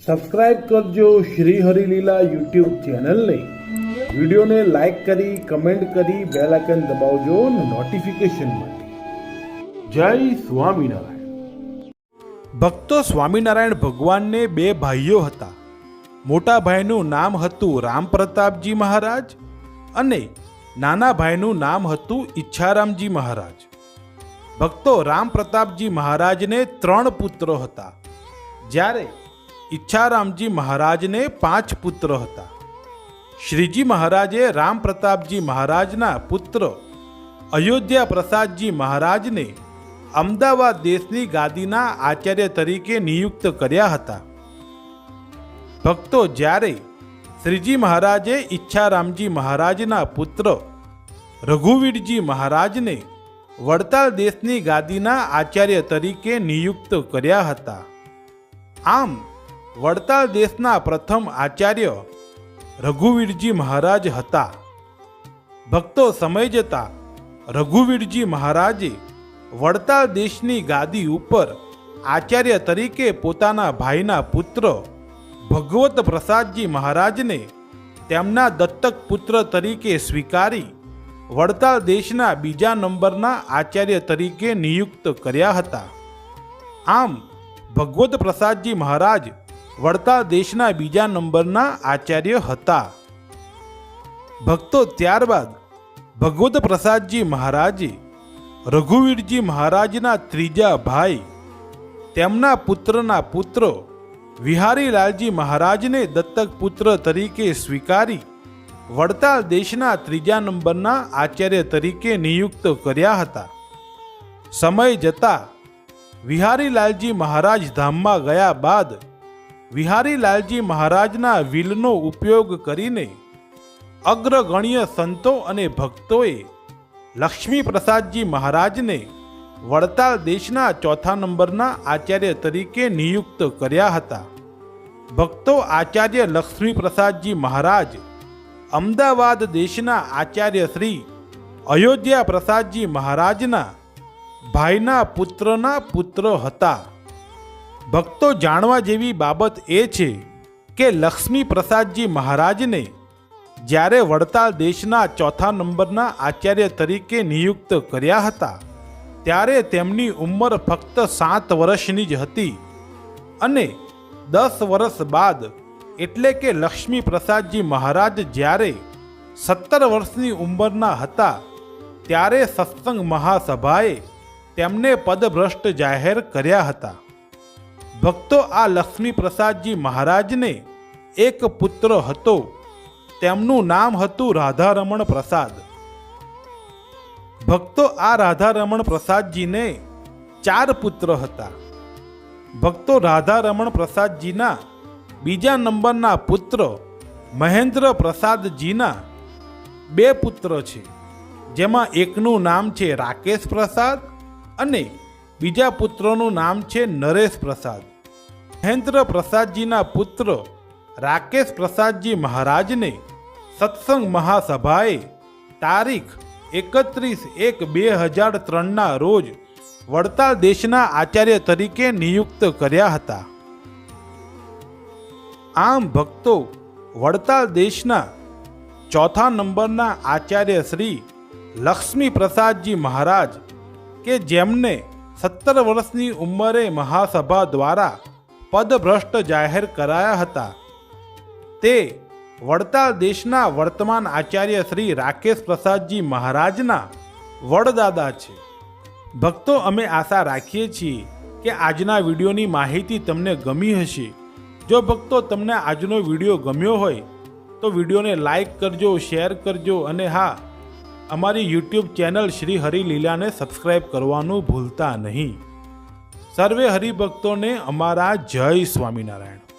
Subscribe કરજો Shri Harileela YouTube ચેનલને. વિડીયોને લાઈક કરી, કમેન્ટ કરી, બેલ આઇકન દબાવજો નોટિફિકેશન માટે. જય સ્વામિનારાયણ. ભક્તો સ્વામિનારાયણ ભગવાનને બે ભાઈઓ હતા. મોટા ભાઈનું નામ હતું રામ પ્રતાપજી મહારાજ અને નાના ભાઈનું નામ હતું ઈચ્છારામજી મહારાજ. ભક્તો રામ પ્રતાપજી મહારાજને ત્રણ પુત્રો હતા. જ્યારે ઈચ્છારામજી મહારાજને પાંચ પુત્ર હતા. શ્રીજી મહારાજે રામ પ્રતાપજી મહારાજના પુત્ર અયોધ્યા પ્રસાદજી મહારાજને અમદાવાદ દેશની ગાદીના આચાર્ય તરીકે નિયુક્ત કર્યા હતા. ભક્તો, જ્યારે શ્રીજી મહારાજે ઈચ્છારામજી મહારાજના પુત્ર રઘુવીરજી મહારાજને વડતાલ દેશની ગાદીના આચાર્ય તરીકે નિયુક્ત કર્યા હતા. આમ વડતાલ દેશના પ્રથમ આચાર્ય રઘુવીરજી મહારાજ હતા. ભક્તો સમય જતા રઘુવીરજી મહારાજે વડતાલ દેશની ગાદી ઉપર આચાર્ય તરીકે પોતાના ભાઈના પુત્ર ભગવત પ્રસાદજી મહારાજને તેમના દત્તક પુત્ર તરીકે સ્વીકારી વડતાલ દેશના બીજા નંબરના આચાર્ય તરીકે નિયુક્ત કર્યા હતા. આમ ભગવત પ્રસાદજી મહારાજ વડતાલ દેશના બીજા નંબરના આચાર્ય હતા. ભક્તો ત્યારબાદ ભગવત પ્રસાદજી મહારાજે રઘુવીરજી મહારાજના ત્રીજા ભાઈ, તેમના પુત્રના પુત્ર વિહારીલાલજી મહારાજને દત્તક પુત્ર તરીકે સ્વીકારી વડતાલ દેશના ત્રીજા નંબરના આચાર્ય તરીકે નિયુક્ત કર્યા હતા. સમય જતા વિહારીલાલજી મહારાજ ધામમાં ગયા બાદ વિહારીલાલજી મહારાજના વિલનો ઉપયોગ કરીને અગ્રગણ્ય સંતો અને ભક્તોએ લક્ષ્મીપ્રસાદજી મહારાજને વડતાલ દેશના ચોથા નંબરના આચાર્ય તરીકે નિયુક્ત કર્યા હતા. ભક્તો આચાર્ય લક્ષ્મીપ્રસાદજી મહારાજ, અમદાવાદ દેશના આચાર્ય શ્રી અયોધ્યા પ્રસાદજી મહારાજના ભાઈના પુત્રના પુત્ર હતા. ભક્તો જાણવા જેવી બાબત એ છે કે લક્ષ્મી પ્રસાદજી મહારાજને જ્યારે વડતાલ દેશના ચોથા નંબરના આચાર્ય તરીકે નિયુક્ત કર્યા હતા, ત્યારે તેમની ઉંમર ફક્ત સાત વર્ષની જ હતી અને દસ વર્ષ બાદ એટલે કે લક્ષ્મી પ્રસાદજી મહારાજ જ્યારે સત્તર વર્ષની ઉંમરના હતા, ત્યારે સત્સંગ મહાસભાએ તેમને પદભ્રષ્ટ જાહેર કર્યા હતા. ભક્તો આ લક્ષ્મી પ્રસાદજી મહારાજને એક પુત્ર હતો. તેમનું નામ હતું રાધારમણ પ્રસાદ. ભક્તો આ રાધારમણ પ્રસાદજીને ચાર પુત્ર હતા. ભક્તો રાધારમણ પ્રસાદજીના બીજા નંબરના પુત્ર મહેન્દ્ર પ્રસાદજીના બે પુત્ર છે. જેમાં એકનું નામ છે રાકેશ પ્રસાદ અને બીજા પુત્રનું નામ છે નરેશ પ્રસાદ. મહેન્દ્ર પ્રસાદજીના પુત્ર રાકેશ પ્રસાદજી મહારાજને સત્સંગ મહાસભાએ તારીખ એકત્રીસ એક બે હજાર ત્રણના રોજ વડતાલ દેશના આચાર્ય તરીકે નિયુક્ત કર્યા હતા. આમ ભક્તો વડતાલ દેશના ચોથા નંબરના આચાર્ય શ્રી લક્ષ્મી પ્રસાદજી મહારાજ કે જેમને સત્તર વર્ષની ઉંમરે મહાસભા દ્વારા પદભ્રષ્ટ જાહેર કરાયા હતા. તે વડતાલ દેશના વર્તમાન આચાર્ય શ્રી રાકેશ પ્રસાદજી મહારાજના વડદાદા છે. ભક્તો અમે આશા રાખીએ છીએ કે આજના વિડીયોની માહિતી તમને ગમી હશે. જો ભક્તો તમને આજનો વીડિયો ગમ્યો હોય, તો વિડીયોને લાઈક કરજો, શેર કરજો અને હા, અમારી યુટ્યુબ ચેનલ શ્રી હરિલીલાને સબસ્ક્રાઈબ કરવાનું ભૂલતા નહીં. સર્વે હરિભક્તોને અમારા જય સ્વામિનારાયણ.